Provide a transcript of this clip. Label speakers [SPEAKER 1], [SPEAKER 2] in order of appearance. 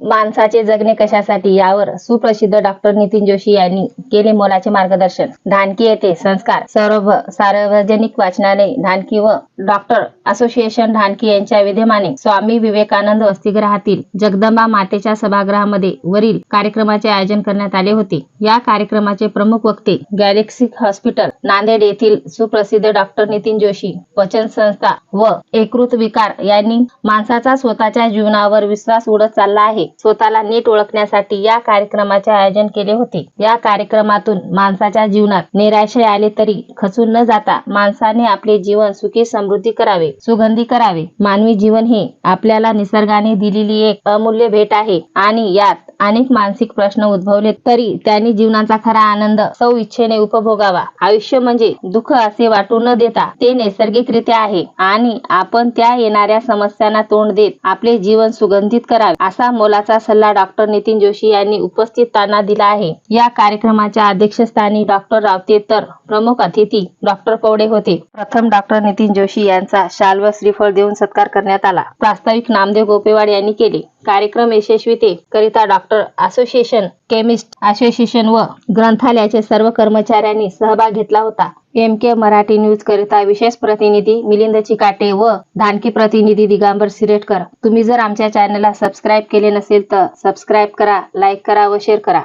[SPEAKER 1] माणसाचे जगणे कशासाठी? यावर सुप्रसिद्ध डॉक्टर नितीन जोशी यांनी केले मोलाचे मार्गदर्शन. ढानकी येथे संस्कार. सर्व सार्वजनिक वाचनालय ढानकी व डॉक्टर असोसिएशन ढानकी यांच्या विद्यमाने स्वामी विवेकानंद वसतिगृहातील जगदंबा मातेच्या सभागृहामध्ये वरील कार्यक्रमाचे आयोजन करण्यात आले होते. या कार्यक्रमाचे प्रमुख वक्ते गॅलेक्सी हॉस्पिटल नांदेड येथील सुप्रसिद्ध डॉक्टर नितीन जोशी वचन संस्था व एकृत विकार यांनी माणसाचा स्वतःच्या जीवनावर विश्वास उडत चालला आहे. स्वतःला नीट ओळखण्यासाठी या कार्यक्रमाचे आयोजन केले होते. या कार्यक्रमातून माणसाच्या जीवनात निराशय आले तरी खचून न जाता माणसाने आपले जीवन सुखी समृद्धी करावे सुगंधी करावे. मानवी जीवन हे आपल्याला निसर्गाने दिलेली एक अमूल्य भेट आहे आणि यात अनेक मानसिक प्रश्न उद्भवले तरी त्यांनी जीवनाचा खरा आनंद सौ इच्छेने उपभोगावा. आयुष्य म्हणजे दुःख असे वाटू न देता ते नैसर्गिकरित्या आहे आणि आपण त्या येणाऱ्या समस्यांना तोंड देत आपले जीवन सुगंधित करावे असा मोलाचा सल्ला डॉक्टर नितीन जोशी यांनी उपस्थितांना दिला आहे. या कार्यक्रमाच्या अध्यक्षस्थानी डॉक्टर रावते तर प्रमुख अतिथी डॉक्टर पौडे होते. प्रथम डॉक्टर नितीन जोशी यांचा शाल व श्रीफळ देऊन सत्कार करण्यात आला. प्रास्ताविक नामदेव गोपेवाड यांनी केले. कार्यक्रम यशस्वीते करिता डॉक्टर असोसिएशन केमिस्ट असोसिएशन व ग्रंथालयाचे सर्व कर्मचाऱ्यांनी सहभाग घेतला होता. एम के मराठी न्यूज करिता विशेष प्रतिनिधी मिलिंद चिकाटे व धानकी प्रतिनिधी दिगांबर सिरेटकर. तुम्ही जर आमच्या चॅनलला सबस्क्राईब केले नसेल तर सबस्क्राईब करा लाईक करा व शेअर करा.